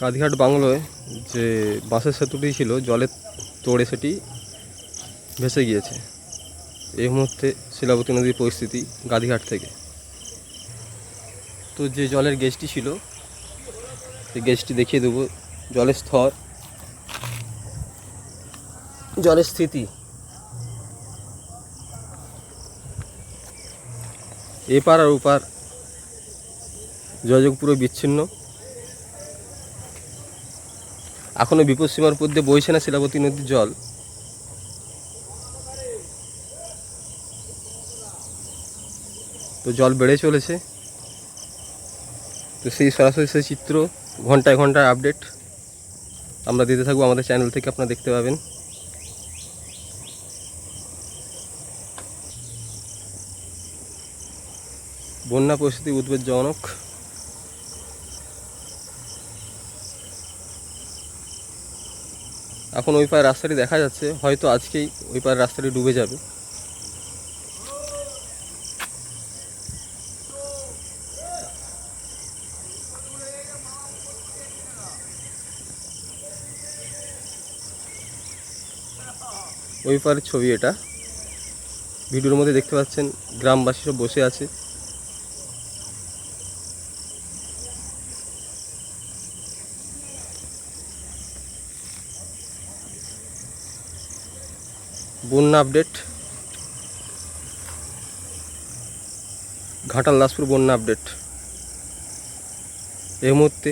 গাদিঘাট বাংলোয় যে বাসের সেতুটি ছিল, জলের তোড়ে সেটি ভেসে গিয়েছে। এই মুহূর্তে শিলাবতী নদীর পরিস্থিতি গাদিঘাট থেকে। তো যে জলের গেজটি ছিল, সেই গেজটি দেখিয়ে দেবো। জলের স্তর, জলের স্থিতি। এপার আর ওপার যোগাযোগ পুরো বিচ্ছিন্ন। এখনও বিপদসীমার উপর দিয়ে বইছে না শিলাবতী নদীর জল। তো জল বেড়ে চলেছে। তো সেই সরাসরি সেই চিত্র, ঘন্টায় ঘন্টায় আপডেট। আমরা দিতে থাকব আমাদের চ্যানেল থেকে, আপনারা দেখতে পাবেন। বন্যা পরিস্থিতি উদ্বেগজনক এখন ওই পায়ের রাস্তাটি দেখা যাচ্ছে, হয়তো আজকেই ওই পায়ের রাস্তাটি ডুবে যাবে। ওই পারের ছবি এটা। ভিডিওর মধ্যে দেখতে পাচ্ছেন, গ্রামবাসী সব বসে আছে। বন্যা আপডেট। ঘাটাল দাসপুর বন্যা আপডেট। এই মুহূর্তে